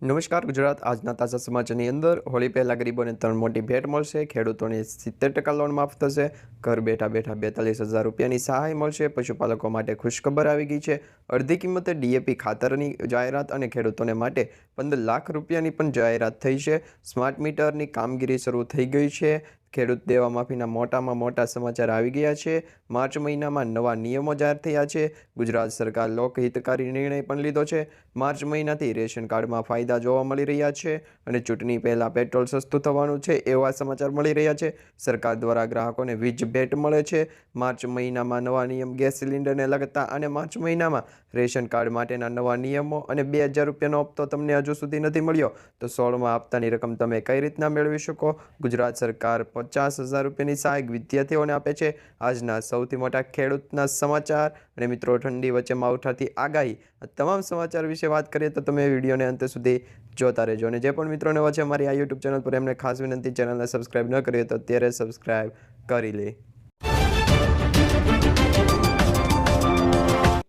નમસ્કાર, ગુજરાત આજના તાજા સમાચારની અંદર. હોળી પહેલાં ગરીબોને ત્રણ મોટી ભેટ મળશે, ખેડૂતોને સિત્તેર ટકા લોન માફ થશે, ઘર બેઠા બેઠા બેતાલીસ હજાર રૂપિયાની સહાય મળશે, પશુપાલકો માટે ખુશખબર આવી ગઈ છે. અડધી કિંમતે ડીએપી ખાતરની જાહેરાત અને ખેડૂતોને માટે પંદર લાખ રૂપિયાની પણ જાહેરાત થઈ છે. સ્માર્ટ મીટરની કામગીરી શરૂ થઈ ગઈ છે. ખેડૂત દેવા માફીના મોટામાં મોટા સમાચાર આવી ગયા છે. માર્ચ મહિનામાં નવા નિયમો જાહેર થયા છે. ગુજરાત સરકાર લોકહિતકારી નિર્ણય પણ લીધો છે. માર્ચ મહિનાથી રેશન કાર્ડમાં ફાયદા જોવા મળી રહ્યા છે અને ચૂંટણી પહેલાં પેટ્રોલ સસ્તું થવાનું છે એવા સમાચાર મળી રહ્યા છે. સરકાર દ્વારા ગ્રાહકોને વીજ ભેટ મળે છે. માર્ચ મહિનામાં નવા નિયમ ગેસ સિલિન્ડરને લગતા અને માર્ચ મહિનામાં રેશન કાર્ડ માટેના નવા નિયમો અને બે હજાર રૂપિયાનો હપ્તો તમને હજુ સુધી નથી મળ્યો. તો સોળમાં હપ્તાની રકમ તમે કઈ રીતના મેળવી શકો? ગુજરાત સરકાર પચાસ હજાર રૂપિયાની સહાય વિદ્યાર્થીઓને આપે છે. આજના સૌથી મોટા ખેડૂતના સમાચાર અને મિત્રો ઠંડી વચ્ચે માવઠાથી આગાહી તમામ સમાચાર વિશે વાત કરીએ તો તમે વિડીયોને અંત સુધી જોતા રહેજો અને જે પણ મિત્રોને વચ્ચે અમારી આ યુટ્યુબ ચેનલ પર એમને ખાસ વિનંતી, ચેનલને સબસ્ક્રાઈબ ન કરીએ તો અત્યારે સબસ્ક્રાઈબ કરી લે.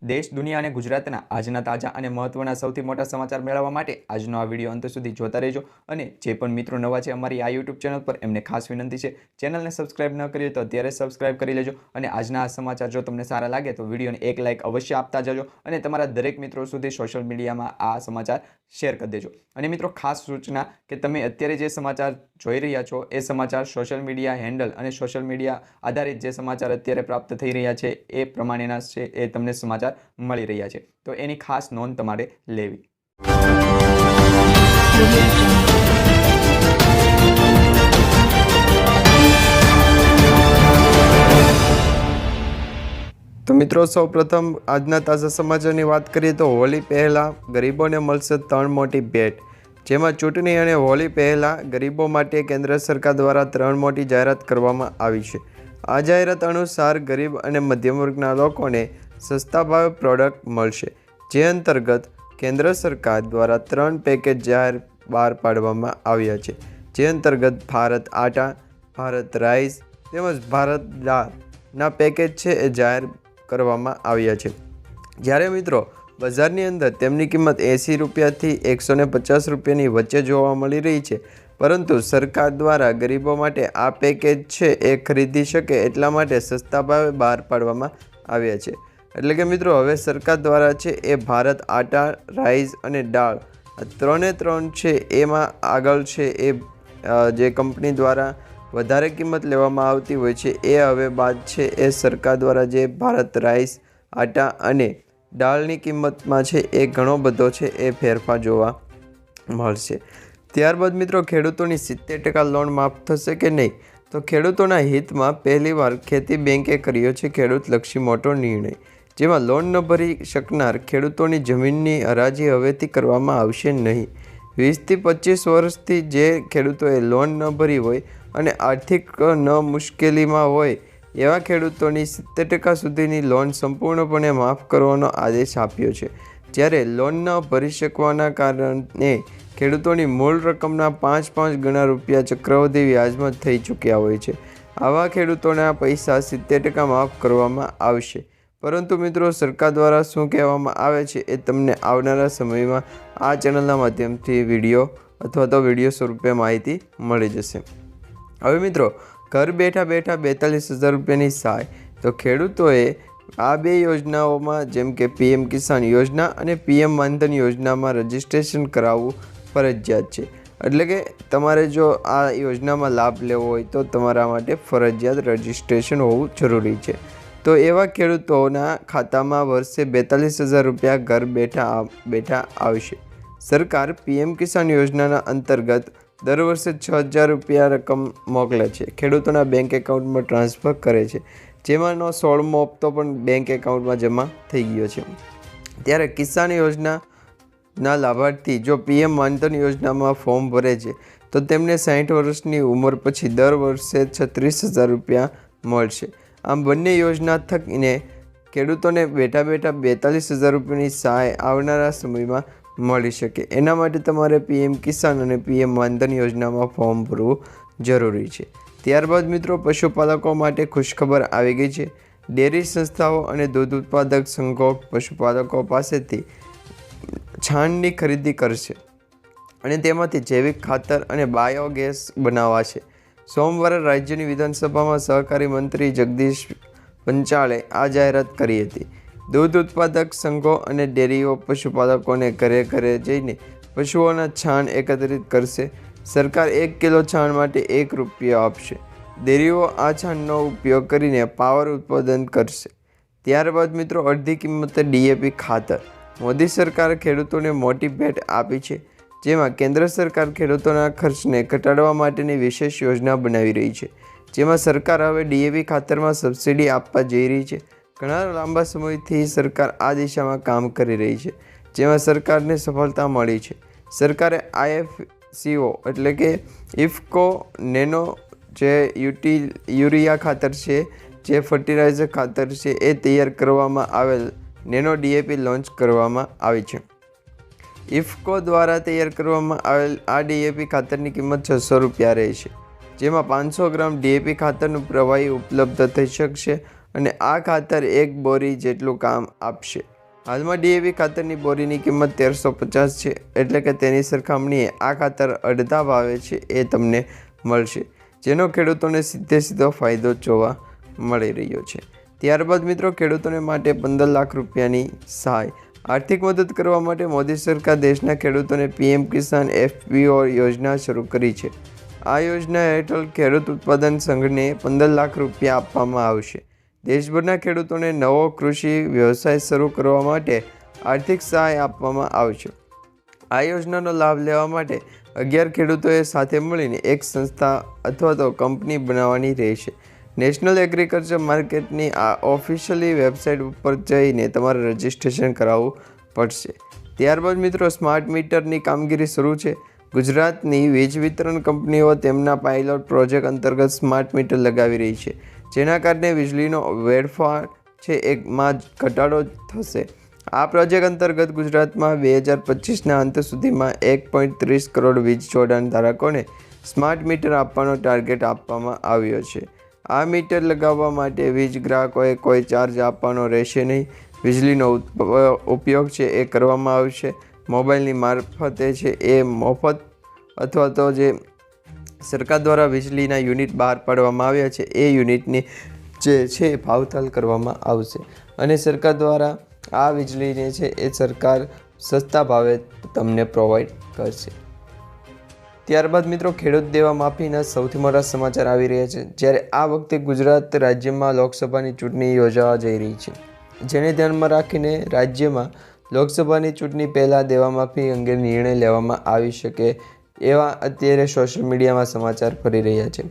દેશ, દુનિયા અને ગુજરાતના આજના તાજા અને મહત્વના સૌથી મોટા સમાચાર મેળવવા માટે આજનો આ વીડિયો અંત સુધી જોતા રહેજો અને જે પણ મિત્રો નવા છે અમારી આ યુટ્યુબ ચેનલ પર એમને ખાસ વિનંતી છે, ચેનલને સબસ્ક્રાઇબ ન કરીએ તો અત્યારે સબસ્ક્રાઇબ કરી લેજો અને આજના આ સમાચાર જો તમને સારા લાગે તો વિડીયોને એક લાઇક અવશ્ય આપતા જજો અને તમારા દરેક મિત્રો સુધી સોશિયલ મીડિયામાં આ સમાચાર શેર કરી દેજો. અને મિત્રો, ખાસ સૂચના કે તમે અત્યારે જે સમાચાર જોઈ રહ્યા છો, એ સમાચાર સોશિયલ મીડિયા હેન્ડલ અને સોશિયલ મીડિયા આધારિત જે સમાચાર અત્યારે પ્રાપ્ત થઈ રહ્યા છે, એ પ્રમાણેના છે, એ તમને સમાચાર મળી રહ્યા છે. તો એની ખાસ નોંધ તમારે લેવી. તો મિત્રો, સૌપ્રથમ આજના તાજા સમાચારની વાત કરીએ તો હોળી પહેલાં ગરીબોને મળશે ત્રણ મોટી ભેટ. જેમાં ચૂંટણી અને હોળી પહેલાં ગરીબો માટે કેન્દ્ર સરકાર દ્વારા ત્રણ મોટી જાહેરાત કરવામાં આવી છે. આ જાહેરાત અનુસાર ગરીબ અને મધ્યમ વર્ગના લોકોને સસ્તા ભાવે પ્રોડક્ટ મળશે. જે અંતર્ગત કેન્દ્ર સરકાર દ્વારા ત્રણ પેકેજ જાહેર બહાર પાડવામાં આવ્યા છે. જે અંતર્ગત ભારત આટા, ભારત રાઈસ તેમજ ભારત દાળના પેકેજ છે એ જાહેર કરવામાં આવ્યા છે. જ્યારે મિત્રો, બજારની અંદર તેમની કિંમત એંસી રૂપિયાથી એકસો ને પચાસ રૂપિયાની વચ્ચે જોવા મળી રહી છે. પરંતુ સરકાર દ્વારા ગરીબો માટે આ પેકેજ છે એ ખરીદી શકે એટલા માટે સસ્તા ભાવે બહાર પાડવામાં આવ્યા છે. એટલે કે મિત્રો, હવે સરકાર દ્વારા છે એ ભારત આટા, રાઈસ અને દાળ ત્રણે ત્રણ છે એમાં આગળ છે એ જે કંપની દ્વારા વધારે કિંમત લેવામાં આવતી હોય છે. એ હવે બાદ છે. એ સરકાર દ્વારા જે ભારત રાઈસ, આટા અને દાળની કિંમતમાં છે એ ઘણો બધો છે એ ફેરફાર જોવા મળશે. ત્યારબાદ મિત્રો, ખેડૂતોની સિત્તેર ટકા લોન માફ થશે કે નહીં? તો ખેડૂતોના હિતમાં પહેલીવાર ખેતી બેંકે કર્યો છે ખેડૂતલક્ષી મોટો નિર્ણય. જેમાં લોન ન ભરી શકનાર ખેડૂતોની જમીનની હરાજી હવેથી કરવામાં આવશે નહીં. વીસથી પચીસ વર્ષથી જે ખેડૂતોએ લોન ન ભરી હોય અને આર્થિક ન મુશ્કેલીમાં હોય એવા ખેડૂતોની સિત્તેર ટકા સુધીની લોન સંપૂર્ણપણે માફ કરવાનો આદેશ આપ્યો છે. જ્યારે લોન ન ભરી શકવાના કારણે ખેડૂતોની મૂળ રકમના પાંચ પાંચ ગણા રૂપિયા ચક્રવૃદ્ધિ વ્યાજમાં થઈ ચૂક્યા હોય છે. આવા ખેડૂતોના પૈસા સિત્તેર ટકા માફ કરવામાં આવશે. પરંતુ મિત્રો, સરકાર દ્વારા શું કહેવામાં આવે છે એ તમને આવનારા સમયમાં આ ચેનલના માધ્યમથી વીડિયો અથવા તો વીડિયો સ્વરૂપે માહિતી મળી જશે. હવે મિત્રો, ઘર બેઠા બેઠા બેતાલીસ હજાર રૂપિયાની સહાય. તો ખેડૂતોએ આ બે યોજનાઓમાં, જેમ કે પીએમ કિસાન યોજના અને પીએમ માનધન યોજનામાં રજિસ્ટ્રેશન કરાવવું ફરજિયાત છે. એટલે કે તમારે જો આ યોજનામાં લાભ લેવો હોય તો તમારા માટે ફરજિયાત રજિસ્ટ્રેશન હોવું જરૂરી છે. તો એવા ખેડૂતોના ખાતામાં વર્ષે બેતાલીસ હજાર રૂપિયા ઘર બેઠા બેઠા આવશે. સરકાર પીએમ કિસાન યોજનાના અંતર્ગત દર વર્ષે છ હજાર રૂપિયા રકમ મોકલે છે. ખેડૂતોના બેંક એકાઉન્ટમાં ટ્રાન્સફર કરે છે. જેમાંનો સોળમો હપ્તો પણ બેંક એકાઉન્ટમાં જમા થઈ ગયો છે. ત્યારે કિસાન યોજનાના લાભાર્થી જો પીએમ માનધન યોજનામાં ફોર્મ ભરે છે, તો તેમને સાઠ વર્ષની ઉંમર પછી દર વર્ષે છત્રીસ હજાર રૂપિયા મળશે. આમ બંને યોજના થકીને ખેડૂતોને બેઠા બેઠા બેતાલીસ હજાર રૂપિયાની સહાય આવનારા સમયમાં મળી શકે. એના માટે તમારે પીએમ કિસાન અને પીએમ માનધન યોજનામાં ફોર્મ ભરવું જરૂરી છે. ત્યારબાદ મિત્રો, પશુપાલકો માટે ખુશખબર આવી ગઈ છે. ડેરી સંસ્થાઓ અને દૂધ ઉત્પાદક સંઘો પશુપાલકો પાસેથી છાણની ખરીદી કરશે અને તેમાંથી જૈવિક ખાતર અને બાયોગેસ બનાવાશે. સોમવારે રાજ્યની વિધાનસભામાં સહકારી મંત્રી જગદીશ પંચાળે આ જાહેરાત કરી હતી. દૂધ ઉત્પાદક સંઘો અને ડેરીઓ પશુપાલકોને ઘરે ઘરે જઈને પશુઓના છાણ એકત્રિત કરશે. સરકાર એક કિલો છાણ માટે એક રૂપિયો આપશે. ડેરીઓ આ છાણનો ઉપયોગ કરીને પાવર ઉત્પાદન કરશે. ત્યારબાદ મિત્રો, અડધી કિંમતે ડીએપી ખાતર. મોદી સરકાર ખેડૂતોને મોટી ભેટ આપી છે, જેમાં કેન્દ્ર સરકાર ખેડૂતોના ખર્ચને ઘટાડવા માટેની વિશેષ યોજના બનાવી રહી છે. જેમાં સરકાર હવે ડીએપી ખાતરમાં સબસિડી આપવા જઈ રહી છે. ઘણા લાંબા સમયથી સરકાર આ દિશામાં કામ કરી રહી છે, જેમાં સરકારને સફળતા મળી છે. સરકારે આઈએફસીઓ એટલે કે ઇફકો નેનો જે યુટી, યુરિયા ખાતર છે, જે ફર્ટિલાઇઝર ખાતર છે, એ તૈયાર કરવામાં આવેલ નેનો ડીએપી લોન્ચ કરવામાં આવી છે. ઇફકો દ્વારા તૈયાર કરવામાં આવેલ આ ડીએપી ખાતરની કિંમત છસો રૂપિયા રહેશે જેમાં પાંચસો ગ્રામ ડીએપી ખાતરનું પ્રવાહી ઉપલબ્ધ થઈ શકશે અને આ ખાતર એક બોરી જેટલું કામ આપશે. હાલમાં ડીએવી ખાતરની બોરીની કિંમત તેરસો પચાસ છે, એટલે કે તેની સરખામણીએ આ ખાતર અડધા ભાવે છે એ તમને મળશે, જેનો ખેડૂતોને સીધે સીધો ફાયદો જોવા મળી રહ્યો છે. ત્યારબાદ મિત્રો, ખેડૂતોને માટે પંદર લાખ રૂપિયાની સહાય. આર્થિક મદદ કરવા માટે મોદી સરકાર દેશના ખેડૂતોને પીએમ કિસાન એફપીઓ યોજના શરૂ કરી છે. આ યોજના હેઠળ ખેડૂત ઉત્પાદન સંઘને પંદર લાખ રૂપિયા આપવામાં આવશે. દેશભરના ખેડૂતોને નવો કૃષિ વ્યવસાય શરૂ કરવા માટે આર્થિક સહાય આપવામાં આવશે. આ યોજનાનો લાભ લેવા માટે અગિયાર ખેડૂતોએ સાથે મળીને એક સંસ્થા અથવા તો કંપની બનાવવાની રહેશે. નેશનલ એગ્રીકલ્ચર માર્કેટની આ ઓફિશિયલી વેબસાઇટ ઉપર જઈને તમારે રજિસ્ટ્રેશન કરાવવું પડશે. ત્યારબાદ મિત્રો, સ્માર્ટ મીટરની કામગીરી શરૂ છે. ગુજરાતની વીજ વિતરણ કંપનીઓ તેમના પાયલોટ પ્રોજેક્ટ અંતર્ગત સ્માર્ટ મીટર લગાવી રહી છે. જેના કારણે વીજળીનો વેડફાટ છે એકમાં ઘટાડો થશે. આ પ્રોજેક્ટ અંતર્ગત ગુજરાતમાં બે હજાર પચીસના અંત સુધીમાં એક પોઈન્ટ ત્રીસ કરોડ વીજ જોડાણ ધારકોને સ્માર્ટ મીટર આપવાનો ટાર્ગેટ આપવામાં આવ્યો છે. આ મીટર લગાવવા માટે વીજ ગ્રાહકોએ કોઈ ચાર્જ આપવાનો રહેશે નહીં. વીજળીનો ઉપ- ઉપયોગ છે એ કરવામાં આવશે. મોબાઈલની મારફતે છે એ મફત અથવા તો જે સરકાર દ્વારા વીજળીના યુનિટ બહાર પાડવામાં આવ્યા છે. એ યુનિટની જે છે ભાવતાલ કરવામાં આવશે. અને સરકાર દ્વારા આ વીજળીને છે એ સરકાર સસ્તા ભાવે તમને પ્રોવાઈડ કરશે. ત્યારબાદ મિત્રો ખેડૂત દેવા માફીના સૌથી મોટા સમાચાર આવી રહ્યા છે. જ્યારે આ વખતે ગુજરાત રાજ્યમાં લોકસભાની ચૂંટણી યોજાવા જઈ રહી છે. જેને ધ્યાનમાં રાખીને રાજ્યમાં લોકસભાની ચૂંટણી પહેલાં દેવા માફી અંગે નિર્ણય લેવામાં આવી શકે એવા અત્યારે સોશિયલ મીડિયામાં સમાચાર ફરી રહ્યા છે.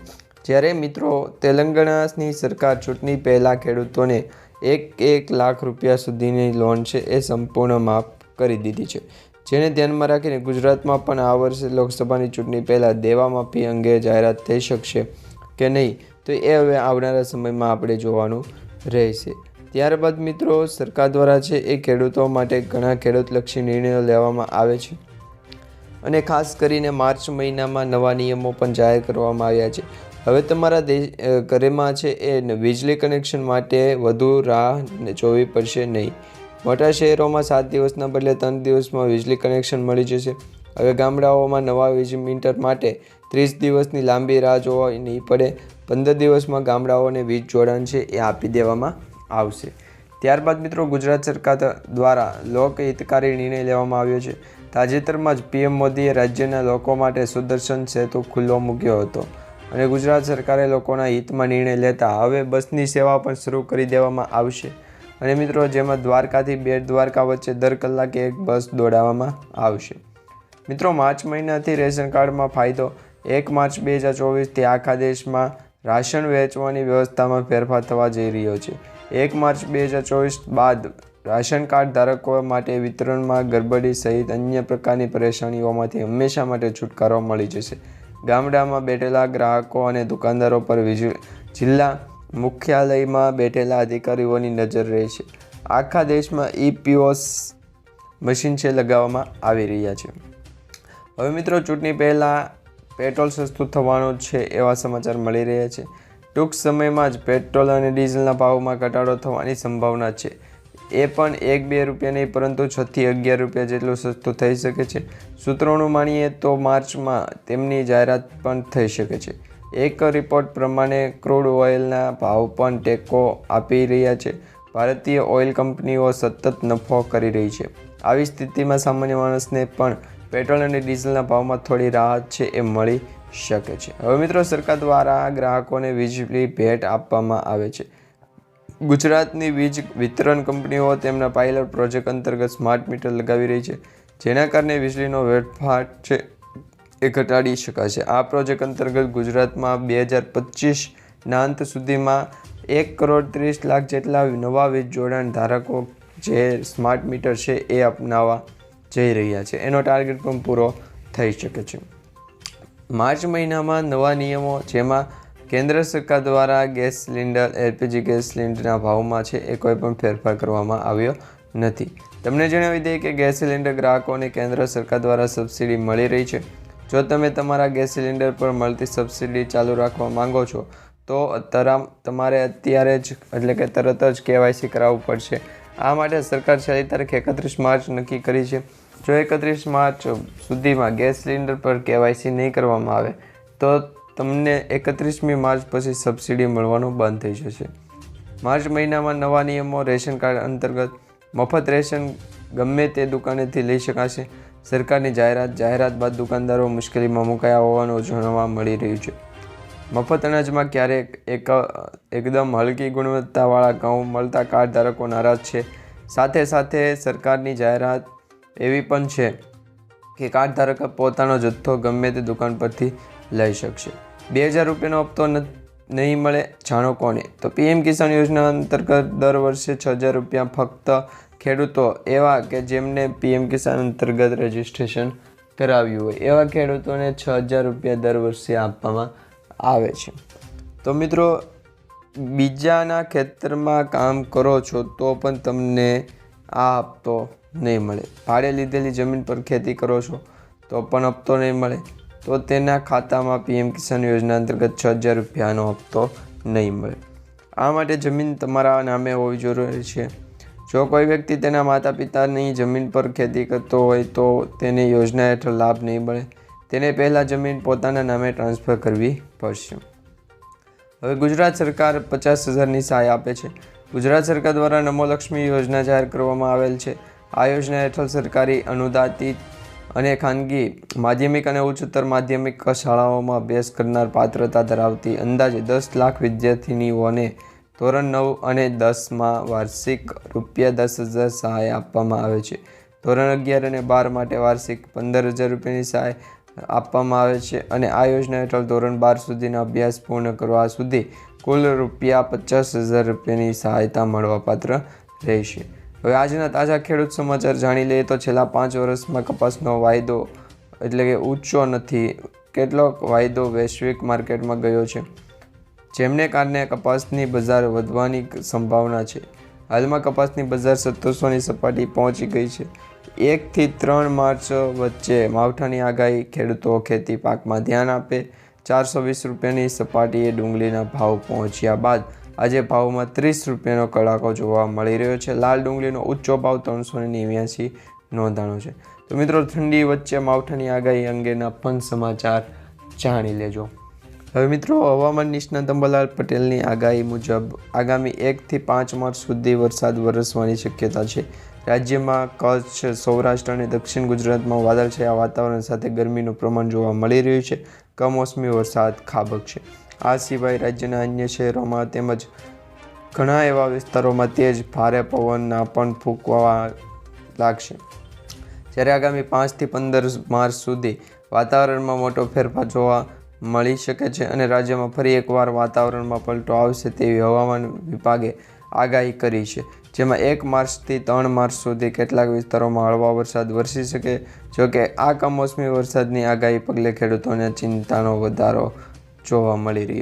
જ્યારે મિત્રો તેલંગાણાની સરકાર ચૂંટણી પહેલાં ખેડૂતોને એક એક લાખ રૂપિયા સુધીની લોન છે એ સંપૂર્ણ માફ કરી દીધી છે. જેને ધ્યાનમાં રાખીને ગુજરાતમાં પણ આ વર્ષે લોકસભાની ચૂંટણી પહેલાં દેવામાફી અંગે જાહેરાત થઈ શકશે કે નહીં, તો એ હવે આવનારા સમયમાં આપણે જોવાનું રહેશે. ત્યારબાદ મિત્રો સરકાર દ્વારા છે એ ખેડૂતો માટે ઘણા ખેડૂતલક્ષી નિર્ણયો લેવામાં આવે છે. અને ખાસ કરીને માર્ચ મહિનામાં નવા નિયમો પણ જાહેર કરવામાં આવ્યા છે. હવે તમારા ઘરેમાં છે એ વીજળી કનેક્શન માટે વધુ રાહ જોવી પડશે નહીં. મોટા શહેરોમાં સાત દિવસના બદલે ત્રણ દિવસમાં વીજળી કનેક્શન મળી જશે. હવે ગામડાઓમાં નવા વીજ મીટર માટે ત્રીસ દિવસની લાંબી રાહ જોવી નહીં પડે. પંદર દિવસમાં ગામડાઓને વીજ જોડાણ છે એ આપી દેવામાં આવશે. ત્યારબાદ મિત્રો ગુજરાત સરકાર દ્વારા લોકહિતકારી નિર્ણય લેવામાં આવ્યો છે. તાજેતરમાં જ પીએમ મોદીએ રાજ્યના લોકો માટે સુદર્શન સેતુ ખુલ્લો મૂક્યો હતો અને ગુજરાત સરકારે લોકોના હિતમાં નિર્ણય લેતા હવે બસની સેવા પણ શરૂ કરી દેવામાં આવશે. અને મિત્રો, જેમાં દ્વારકાથી બેટ દ્વારકા વચ્ચે દર કલાકે એક બસ દોડાવવામાં આવશે. મિત્રો, માર્ચ મહિનાથી રેશન કાર્ડમાં ફાયદો. એક માર્ચ બે હજાર ચોવીસથી આખા દેશમાં રાશન વહેંચવાની વ્યવસ્થામાં ફેરફાર થવા જઈ રહ્યો છે. એક માર્ચ બે હજાર ચોવીસ બાદ રાશન કાર્ડ ધારકો માટે વિતરણમાં ગડબડી સહિત અન્ય પ્રકારની પરેશાનીઓમાંથી હંમેશા માટે છુટકારો મળી જશે. ગામડામાં બેઠેલા ગ્રાહકો અને દુકાનદારો પર જિલ્લા મુખ્યાલયમાં બેઠેલા અધિકારીઓની નજર રહેશે આખા દેશમાં ઈપીઓસ મશીન છે લગાવવામાં આવી રહ્યા છે. હવે મિત્રો, ચૂંટણી પહેલાં પેટ્રોલ સસ્તું થવાનું છે એવા સમાચાર મળી રહ્યા છે. ટૂંક સમયમાં જ પેટ્રોલ અને ડીઝલના ભાવમાં ઘટાડો થવાની સંભાવના છે. એ પણ એક બે રૂપિયા નહીં, પરંતુ છથી અગિયાર રૂપિયા જેટલું સસ્તું થઈ શકે છે. સૂત્રોનું માણીએ તો માર્ચમાં તેમની જાહેરાત પણ થઈ શકે છે. એક રિપોર્ટ પ્રમાણે ક્રૂડ ઓઇલના ભાવ પણ ટેકો આપી રહ્યા છે. ભારતીય ઓઇલ કંપનીઓ સતત નફો કરી રહી છે. આવી સ્થિતિમાં સામાન્ય માણસને પણ પેટ્રોલ અને ડીઝલના ભાવમાં થોડી રાહત છે એ મળી શકે છે. હવે મિત્રો સરકાર દ્વારા ગ્રાહકોને વીજળી ભેટ આપવામાં આવે છે. ગુજરાતની વીજ વિતરણ કંપનીઓ તેમના પાયલટ પ્રોજેક્ટ અંતર્ગત સ્માર્ટ મીટર લગાવી રહી છે, જેના કારણે વીજળીનો વેડફાટ છે એ ઘટાડી શકાશે આ પ્રોજેક્ટ અંતર્ગત ગુજરાતમાં બે હજાર પચીસના અંત સુધીમાં એક કરોડ ત્રીસ લાખ જેટલા નવા વીજ જોડાણ ધારકો જે સ્માર્ટ મીટર છે એ અપનાવવા જઈ રહ્યા છે. એનો ટાર્ગેટ પણ પૂરો થઈ શકે છે. માર્ચ મહિનામાં નવા નિયમો, જેમાં કેન્દ્ર સરકાર દ્વારા ગેસ સિલિન્ડર, એલપીજી ગેસ સિલિન્ડરના ભાવમાં છે એ કોઈ પણ ફેરફાર કરવામાં આવ્યો નથી. તમને જણાવી દઈએ કે ગેસ સિલિન્ડર ગ્રાહકોને કેન્દ્ર સરકાર દ્વારા સબસિડી મળી રહી છે. જો તમે તમારા ગેસ સિલિન્ડર પર મળતી સબસિડી ચાલુ રાખવા માંગો છો, તો તરામ, તમારે અત્યારે જ, એટલે કે તરત જ કેવાયસી કરાવવું પડશે. આ માટે સરકાર છેલ્લી તારીખ એકત્રીસ માર્ચ નક્કી કરી છે. જો એકત્રીસ માર્ચ સુધીમાં ગેસ સિલિન્ડર પર કેવાયસી નહીં કરવામાં આવે, તો તમને એકત્રીસમી માર્ચ પછી સબસિડી મળવાનું બંધ થઈ જશે. માર્ચ મહિનામાં નવા નિયમો રેશન કાર્ડ અંતર્ગત મફત રેશન ગમે તે દુકાનેથી લઈ શકાશે. સરકારની જાહેરાત જાહેરાત બાદ દુકાનદારો મુશ્કેલીમાં મુકાયા હોવાનું જાણવા મળી રહ્યું છે. મફત અનાજમાં ક્યારેક એક, એકદમ હલકી ગુણવત્તાવાળા ઘઉં મળતા કાર્ડ ધારકો નારાજ છે. સાથે સાથે સરકારની જાહેરાત એવી પણ છે કે કાર્ડ ધારક પોતાનો જથ્થો ગમે તે દુકાન પરથી લઈ શકશે. બે હજાર રૂપિયાનો હપ્તો નહીં મળે, જાણો કોને? તો પીએમ કિસાન યોજના અંતર્ગત દર વર્ષે છ હજાર રૂપિયા ફક્ત ખેડૂતો એવા કે જેમને પીએમ કિસાન અંતર્ગત રજીસ્ટ્રેશન કરાવ્યું હોય, એવા ખેડૂતોને છ હજાર રૂપિયા દર વર્ષે આપવામાં આવે છે. તો મિત્રો, બીજાના ખેતરમાં કામ કરો છો તો પણ તમને આ હપ્તો નહીં મળે. ભાડે લીધેલી જમીન પર ખેતી કરો છો તો પણ હપ્તો નહીં મળે. તો તેના ખાતામાં પીએમ કિસાન યોજના અંતર્ગત છ હજાર રૂપિયાનો હપ્તો નહીં મળે. આ માટે જમીન તમારા નામે હોવી જરૂરી છે. જો કોઈ વ્યક્તિ તેના માતા પિતાની જમીન પર ખેતી કરતો હોય તો તેને યોજના હેઠળ લાભ નહીં મળે. તેને પહેલાં જમીન પોતાના નામે ટ્રાન્સફર કરવી પડશે. હવે ગુજરાત સરકાર પચાસ હજારની સહાય આપે છે. ગુજરાત સરકાર દ્વારા નમોલક્ષ્મી યોજના જાહેર કરવામાં આવેલ છે. આ યોજના હેઠળ સરકારી અનુદાનિત અને ખાનગી માધ્યમિક અને ઉચ્ચતર માધ્યમિક શાળાઓમાં અભ્યાસ કરનાર પાત્રતા ધરાવતી અંદાજે દસ લાખ વિદ્યાર્થિનીઓને ધોરણ નવ અને દસમાં વાર્ષિક રૂપિયા દસ હજાર સહાય આપવામાં આવે છે. ધોરણ અગિયાર અને બાર માટે વાર્ષિક પંદર હજાર રૂપિયાની સહાય આપવામાં આવે છે અને આ યોજના હેઠળ ધોરણ બાર સુધીનો અભ્યાસ પૂર્ણ કરવા સુધી કુલ રૂપિયા પચાસ હજાર રૂપિયાની સહાયતા મળવાપાત્ર રહેશે. હવે આજના તાજા ખેડૂત સમાચાર જાણી લઈએ તો છેલ્લા પાંચ વર્ષમાં કપાસનો વાયદો એટલે કે ઊંચો નથી કેટલોક વાયદો વૈશ્વિક માર્કેટમાં ગયો છે? જેમને કારણે કપાસની બજાર વધવાની સંભાવના છે. હાલમાં કપાસની બજાર સત્તરસોની સપાટી પહોંચી ગઈ છે. એકથી ત્રણ માર્ચ વચ્ચે માવઠાની આગાહી, ખેડૂતો ખેતી પાકમાં ધ્યાન આપે, ચારસો વીસ રૂપિયાની સપાટીએ ડુંગળીના ભાવ પહોંચ્યા બાદ આજે ભાવમાં ત્રીસ રૂપિયાનો કડાકો જોવા મળી રહ્યો છે. લાલ ડુંગળીનો ઊંચો ભાવ ત્રણસો નેવ્યાસી નોંધાણો છે. તો મિત્રો, ઠંડી વચ્ચે માવઠાની આગાહી અંગેના પણ સમાચાર જાણી લેજો. હવે મિત્રો, હવામાન નિષ્ણાત અંબાલાલ પટેલની આગાહી મુજબ આગામી એકથી પાંચ માર્ચ સુધી વરસાદ વરસવાની શક્યતા છે. રાજ્યમાં કચ્છ, સૌરાષ્ટ્ર અને દક્ષિણ ગુજરાતમાં વાદળછાયા વાતાવરણ સાથે ગરમીનું પ્રમાણ જોવા મળી રહ્યું છે. કમોસમી વરસાદ ખાબકશે આ સિવાય રાજ્યના અન્ય શહેરોમાં તેમજ ઘણા એવા વિસ્તારોમાં તેજ ભારે પવનના પણ ફૂંકવા લાગશે. જ્યારે આગામી પાંચથી પંદર માર્ચ સુધી વાતાવરણમાં મોટો ફેરફાર જોવા મળી શકે છે અને રાજ્યમાં ફરી એકવાર વાતાવરણમાં પલટો આવશે તેવી હવામાન વિભાગે આગાહી કરી છે. જેમાં એક માર્ચથી ત્રણ માર્ચ સુધી કેટલાક વિસ્તારોમાં હળવા વરસાદ વરસી શકે, જોકે આ કમોસમી વરસાદની આગાહી પગલે ખેડૂતોને ચિંતાનો વધારો જોવા મળી રહ્યો.